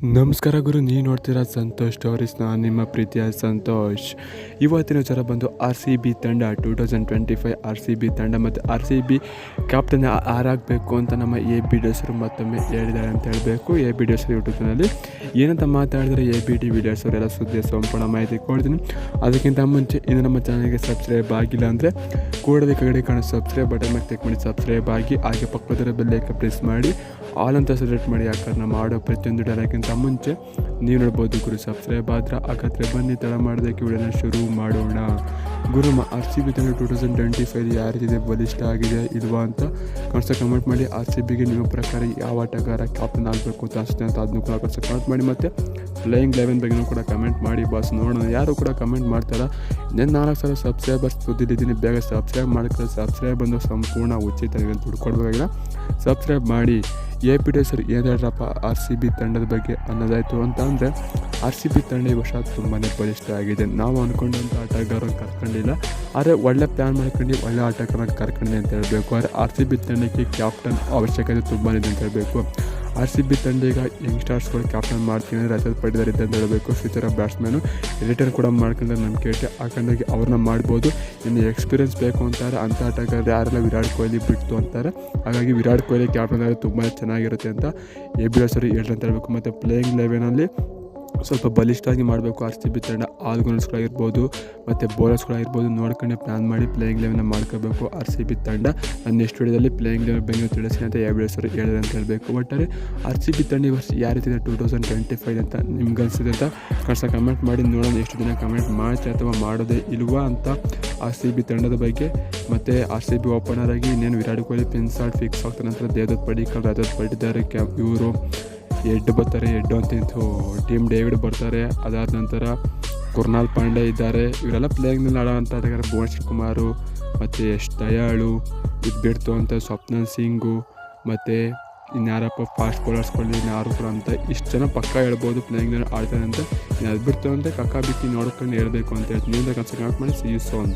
ನಮಸ್ಕಾರ ಗುರು, ನೀವು ನೋಡ್ತೀರಾ ಸಂತೋಷ್ ಸ್ಟೋರೀಸ್ ನಾನು ನಿಮ್ಮ ಪ್ರೀತಿಯ ಸಂತೋಷ್. ಇವತ್ತಿನ ವಿಚಾರ ಬಂದು ಆರ್ ಸಿ ಬಿ ತಂಡ two thousand twenty five R C B ತಂಡ ಮತ್ತು ಆರ್ ಸಿ ಬಿ ಕ್ಯಾಪ್ಟನ್ ಆರಾಗಬೇಕು ಅಂತ ನಮ್ಮ ಎ ಬಿ ಡಿಯರ್ಸರು ಮತ್ತೊಮ್ಮೆ ಹೇಳಿದ್ದಾರೆ ಅಂತ ಹೇಳಬೇಕು. ಎ ಬಿ ಡಿಯರ್ಸರು ಯೂಟ್ಯೂಬ್ ಚಾನಲ್ಲಿ ಏನಂತ ಮಾತಾಡಿದ್ರೆ ಎ ಬಿ ಡಿ ವಿಡಿಯೋಸ್ ಅವರೆಲ್ಲ ಸುದ್ದಿ ಸಂಪೂರ್ಣ ಮಾಹಿತಿ ಕೊಡ್ತೀನಿ. ಅದಕ್ಕಿಂತ ಮುಂಚೆ ಇನ್ನು ನಮ್ಮ ಚಾನಲ್ಗೆ ಸಬ್ಸ್ಕ್ರೈಬ್ ಆಗಿಲ್ಲ ಅಂದರೆ ಕೂಡಲೇ ಕಡೆ ಕಾಣೋ ಸಬ್ಸ್ಕ್ರೈಬ್ ಬಟನ್ ಮೇಲೆ ಕ್ಲಿಕ್ ಮಾಡಿ ಸಬ್ಸ್ಕ್ರೈಬ್ ಆಗಿ, ಹಾಗೆ ಪಕ್ಕದ ಬೆಲ್ಲೈಕ ಪ್ರೆಸ್ ಮಾಡಿ. ಆಲ್ ಅಂತ ಸೆಲೆಕ್ಟ್ ಮಾಡಿ ಯಾಕಂದ್ರೆ ನಾವು ಮಾಡೋ ಪ್ರತಿಯೊಂದು ಡೈಲಾಗಿಂತ ಮುಂಚೆ ನೀವು ನೋಡ್ಬೋದು ಗುರು ಸಬ್ಸ್ಕ್ರೈಬ್ ಆದ್ರೆ ಹಾಗಾದ್ರೆ ಬನ್ನಿ, ತಡ ಮಾಡೋದಕ್ಕೆ ವಿಡಿಯೋನ ಶುರು ಮಾಡೋಣ. ಗುರು ಆರ್ ಸಿ ಬಿ ತಂಡ ಟೂ ತೌಸಂಡ್ ಟ್ವೆಂಟಿ ಫೈವ್ ಯಾವ ಬಲಿಷ್ಠ ಆಗಿದೆ, ಇಲ್ವಾ ಅಂತ ಕನ್ಸ ಕಮೆಂಟ್ ಮಾಡಿ. ಆರ್ ಸಿ ಬಿಗೆ ನಿಮ್ಮ ಪ್ರಕಾರ ಯಾವ ಆಟಗಾರ ಕ್ಯಾಪ್ಟನ್ ಆಗಬೇಕು ಅಂತ ಅಷ್ಟೇ ಅಂತ ಅದನ್ನು ಕೂಡ ಕನ್ಸ ಕಮೆಂಟ್ ಮಾಡಿ. ಮತ್ತು ಪ್ಲೇಯಿಂಗ್ ಲೆವೆನ್ ಬಗ್ಗೆನೂ ಕೂಡ ಕಮೆಂಟ್ ಮಾಡಿ. ಬಾಸ್ ನೋಡೋಣ. ಯಾರು ಕೂಡ ಕಮೆಂಟ್ ಮಾಡ್ತಾರ ನಾನು ನಾಲ್ಕು ಸಾವಿರ ಸಬ್ಸ್ಕ್ರೈಬರ್ಸ್ ಸುದ್ದಿದ್ದೀನಿ ಬೇಗ ಸಬ್ಸ್ಕ್ರೈಬ್ ಮಾಡ್ಕೊಳ್ಳಿ. ಸಬ್ಸ್ಕ್ರೈಬ್ ಬಂದು ಸಂಪೂರ್ಣ ಉಚಿತ ದುಡ್ಡು ಕೊಡಬೇಕಾಗಿಲ್ಲ ಸಬ್ಸ್ಕ್ರೈಬ್ ಮಾಡಿ. ಎ ಪಿ ಡಿ ಸರ್ ಏನು ಆರ್ ಸಿ ಬಿ ತಂಡದ ಬಗ್ಗೆ ಅನ್ನೋದಾಯಿತು ಅಂತ ಅಂದರೆ ಆರ್ ಸಿ ಬಿ ತಂಡ ಈ ವರ್ಷ ತುಂಬಾ ಬಲಿಷ್ಠ ಆಗಿದೆ. ನಾವು ಅಂದ್ಕೊಂಡಂಥ ಆಟಗಾರನ ಕರ್ಕೊಂಡಿಲ್ಲ. ಆದರೆ ಒಳ್ಳೆ ಪ್ಲ್ಯಾನ್ ಮಾಡ್ಕೊಂಡು ಒಳ್ಳೆ ಆಟಗಾರನ ಕರ್ಕೊಂಡಿದೆ ಅಂತ ಹೇಳಬೇಕು. ಆದರೆ ಆರ್ ಸಿ ಬಿ ತಂಡಕ್ಕೆ ಕ್ಯಾಪ್ಟನ್ ಅವಶ್ಯಕತೆ ತುಂಬಾ ಇದೆ ಅಂತ ಹೇಳಬೇಕು. ಆರ್ ಸಿ ಬಿ ತಂಡ ಈಗ ಯಂಗ್ಸ್ಟರ್ಸ್ಗಳು ಕ್ಯಾಪ್ಟನ್ ಮಾಡ್ತೀನಿ ರಜತ್ ಪಟ್ಟಿದಾರೆ ಅಂತ ಹೇಳಬೇಕು ಫ್ಯೂಚರ್ ಬ್ಯಾಟ್ಸ್ಮನ್ನು ರಿಟರ್ನ್ ಕೂಡ ಮಾಡ್ಕೊಂಡ್ರೆ ನಾನು ಐತೆ ಹಾಗಾಗಿ ಅವ್ರನ್ನ ಮಾಡ್ಬೋದು. ಇನ್ನು ಎಕ್ಸ್ಪೀರಿಯನ್ಸ್ ಬೇಕು ಅಂತಾರೆ. ಅಂಥ ಆಟಗಾರರು ಯಾರೆಲ್ಲ ವಿರಾಟ್ ಕೊಹ್ಲಿ ಬಿಟ್ಟು ಅಂತಾರೆ. ಹಾಗಾಗಿ ವಿರಾಟ್ ಕೊಹ್ಲಿ ಕ್ಯಾಪ್ಟನ್ ಆದರೆ ತುಂಬ ಚೆನ್ನಾಗಿರುತ್ತೆ ಅಂತ ಎ ಬಿ ಎಸ್ ಅವರು ಹೇಳ್ರಿ ಅಂತ ಹೇಳಬೇಕು. ಮತ್ತು ಪ್ಲೇಯಿಂಗ್ ಲೆವೆನಲ್ಲಿ ಸ್ವಲ್ಪ ಬಲಿಷ್ಠವಾಗಿ ಮಾಡಬೇಕು. ಆರ್ ಸಿ ಬಿ ತಂಡ ಆಲ್ಗೌನ್ಸ್ಗಳಾಗಿರ್ಬೋದು ಮತ್ತು ಬೌಲರ್ಸ್ಗಳಾಗಿರ್ಬೋದು ನೋಡ್ಕೊಂಡೆ ಪ್ಲ್ಯಾನ್ ಮಾಡಿ ಪ್ಲೇಯಿಂಗ್ ಲೆವೆನ್ನ ಮಾಡ್ಕೋಬೇಕು. ಆರ್ ಸಿ ಬಿ ತಂಡ ನಾನು ನೆಕ್ಸ್ಟ್ ವಿಡಿಯೋದಲ್ಲಿ ಪ್ಲೇಯಿಂಗ್ ಲೆವೆನ್ ಬೆಂಗಳೂರು ತಿಳಿಸಿ ಅಂತ ಎರಡು ಸರ್ ಹೇಳಿದ್ರೆ ಅಂತ ಹೇಳಬೇಕು. ಒಟ್ಟಾರೆ ಆರ್ ಸಿ ಬಿ ತಂಡ ಈ ವರ್ಷ ಯಾವ ರೀತಿ ಇದೆ ಟೂ ತೌಸಂಡ್ ಟ್ವೆಂಟಿ ಫೈವ್ ಅಂತ ನಿಮ್ಗೆ ಅನಿಸಿದೆ ಅಂತ ಕಷ್ಟ ಕಮೆಂಟ್ ಮಾಡಿ. ನೋಡೋಣ ಎಷ್ಟು ದಿನ ಕಮೆಂಟ್ ಮಾಡ್ತಾರೆ ಅಥವಾ ಮಾಡೋದೇ ಇಲ್ವಾ ಅಂತ ಆರ್ ಸಿ ಬಿ ತಂಡದ ಬಗ್ಗೆ. ಮತ್ತು ಆರ್ ಸಿ ಬಿ ಓಪನರ್ ಆಗಿ ಇನ್ನೇನು ವಿರಾಟ್ ಕೊಹ್ಲಿ, ಪಿನ್ಸಾರ್ಟ್ ಫಿಕ್ಸ್ ಆಗ್ತಾರೆ ನಂತರ ದೇವದತ್ ಪಡಿಕಲ್ ರಜತ್ ಪಡಿದಾರೆ ಕ್ಯಾ ಇವರು ಎಡ್ ಬರ್ತಾರೆ, ಎಡ್ಡು ಅಂತಿಂತು ಟೀಮ್ ಡೇವಿಡ್ ಬರ್ತಾರೆ, ಅದಾದ ನಂತರ ಕುರ್ನಾಲ್ ಪಾಂಡೆ ಇದ್ದಾರೆ. ಇವರೆಲ್ಲ ಪ್ಲೇಯಿಂಗ್ನಲ್ಲಿ ಆಡೋವಂಥ ಭುವನೇಶ್ವರ್ ಕುಮಾರು, ಮತ್ತು ದಯಾಳು, ಇದು ಬಿಡ್ತು ಅಂತ ಸ್ವಪ್ನ ಸಿಂಗು, ಮತ್ತು ಇನ್ಯಾರಪ್ಪ ಫಾಸ್ಟ್ ಬೌಲರ್ಸ್ಗಳು ಯಾರು ಕೂಡ ಅಂತ ಇಷ್ಟು ಜನ ಪಕ್ಕ ಹೇಳ್ಬೋದು ಪ್ಲೇಯಿಂಗ್ನಲ್ಲಿ ಆಡ್ತಾರೆ ಅಂತ. ಅದು ಬಿಡ್ತು ಅಂತ ಕಕ್ಕ ಬಿಟ್ಟು ನೋಡ್ಕೊಂಡು ಹೇಳ್ಬೇಕು ಅಂತ ಹೇಳ್ತೀನಿ. ನೀವು ಕನ್ಸ ಕನೆಕ್ಟ್ ಮಾಡಿ. See you soon